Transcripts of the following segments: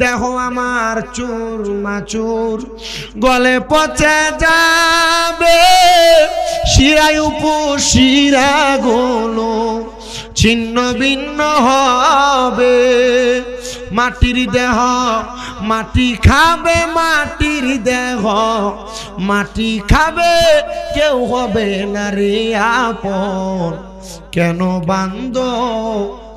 দেহ আমার চুর মাচুর, গলে পচে যাবে। শিরায় উপু শিরা গুলো ছিন্ন ভিন্ন হবে। মাটির দেহ মাটি খাবে, মাটির দেহ মাটি খাবে। কেউ হবে না রে আপন, কেন বান্দ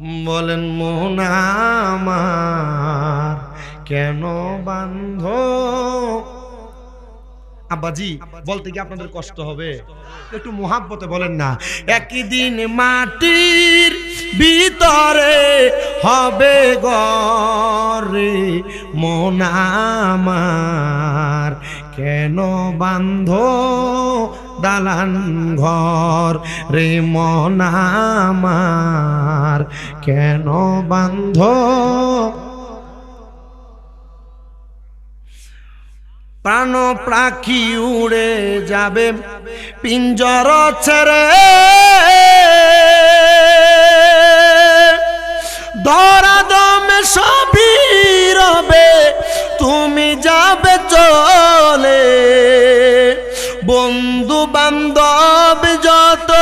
বলেন মোনামার কেন বান্ধ? আব্বাজি, বলতে কি আপনাদের কষ্ট হবে। একটু মোহাব্বতে বলেন না। একই দিন মাটির ভিতরে হবে গরে মোনামার কেন বান্ধ? দালান ঘর রে মনামার কেন বান্ধ? প্রাণ পাখি উড়ে যাবে, পিঞ্জর ছেড়ে। ধরা দমে সবই রবে, তুমি যাবে চলে বান্ধব যত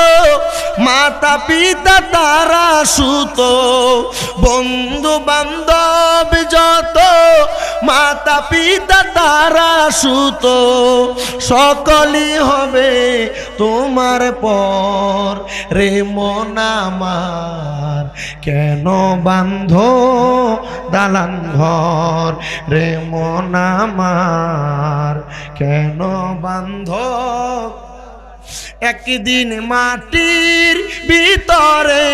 মাতা পিতা তারা সুত। বন্ধু বান্ধব যত মাতা পিতা তারা সুত। সকলই হবে তোমার পর। রে মনামার কেন বান্ধ দালান ঘর? রে মনামার কেন বান্ধ একদিন মাটির ভিতরে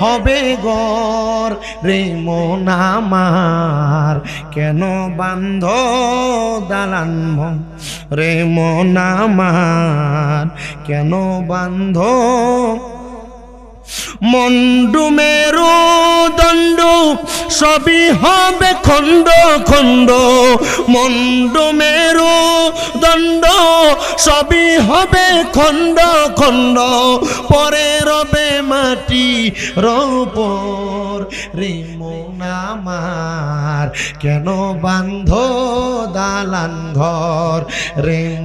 হবে গর রে মনামার কেন বান্ধ দালান রে মনামার কেন বান্ধ মন্ডু মেরু দণ্ড, সবই হবে খণ্ড খণ্ড। মন্ডু মেরু দণ্ড, সবই হবে খণ্ড খণ্ড। পরে রবে মাটি রোপর রে কেন বান্ধ দালান ঘর রে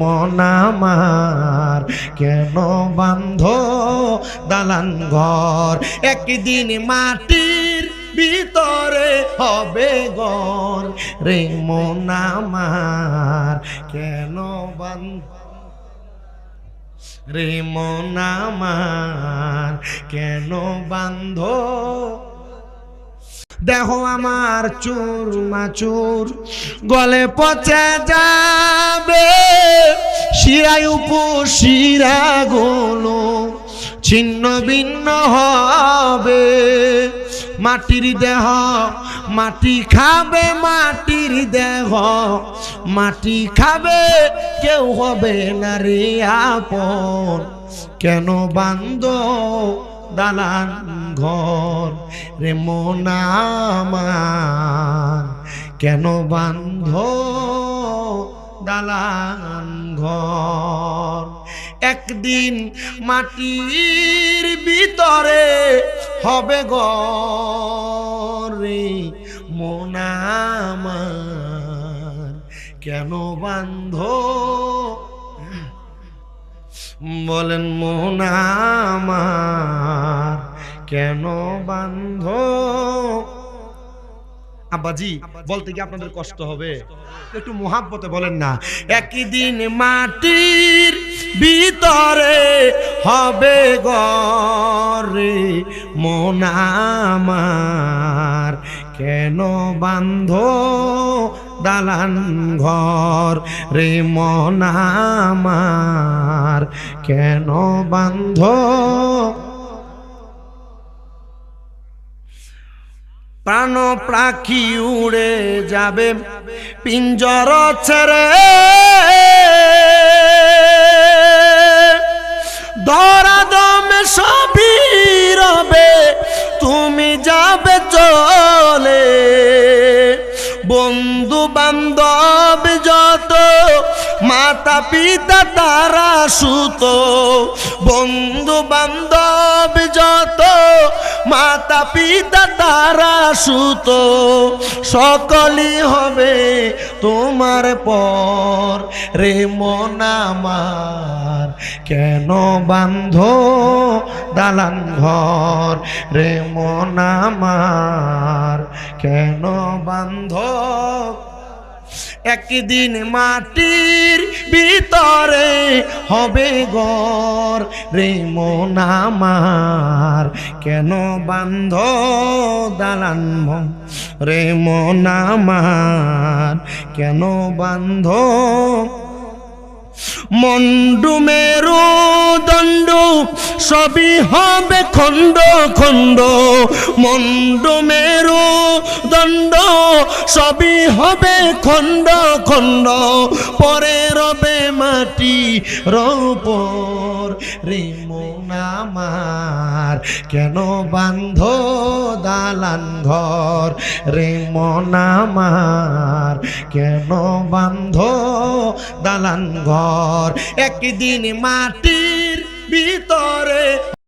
কেন বান্ধ দালান ঘর? একদিন মাটির ভিতরে হবে ঘর রে মনামার কেন বান্ধ? রে মনামার কেন বান্ধ? দেহ আমার চুর মাচুর, গলে পচে যাবে। শিরায় উপু শিরা গুলো ছিন্ন ভিন্ন হবে। মাটির দেহ, মাটি খাবে, মাটির দেহ। মাটি খাবে, কেউ হবে না রে আপন। কেন বান্দ দালান ঘর রে মোনামান কেন বান্ধ দালান ঘর? একদিন মাটির ভিতরে হবে গরে মোনামান কেন বান্ধ? বলেন মোনামার কেন বান্ধ? আব্বাজি, বলতে কি আপনাদের কষ্ট হবে। একটু মোহাব্বতে বলেন না। একই দিন মাটির ভিতরে হবে গরে মোনামার কেন বান্ধ দালান ঘর রে মনামার কেন বান্ধ? প্রাণ পাখি উড়ে যাবে, পিঞ্জর ছেড়ে দরাদমে সবই রবে, তুমি যাবে চলে। বন্ধু বান্ধব যত মাতা পিতা তারা সুত বন্ধু বান্ধব যত মাতা পিতা তারা সুত, সকলই হবে তোমার পর। রে মন আমার, কেন বান্ধ দালান ঘর? রে মন আমার, কেন বান্ধ? একদিন মাটির ভিতরে হবে গর রে মন কেন বান্ধ দালান? রে মন কেন বান্ধ মন্ডু মেরু দণ্ড, সবই হবে খণ্ড খণ্ড। মন্ডু মেরু দণ্ড, সবই হবে খণ্ড খণ্ড। পরে রবে মাটি রোপর রে মন আমার কেন বান্ধ দালান ঘর? রে কেন বান্ধ দালান ঘর? একদিন মাটির ভিতরে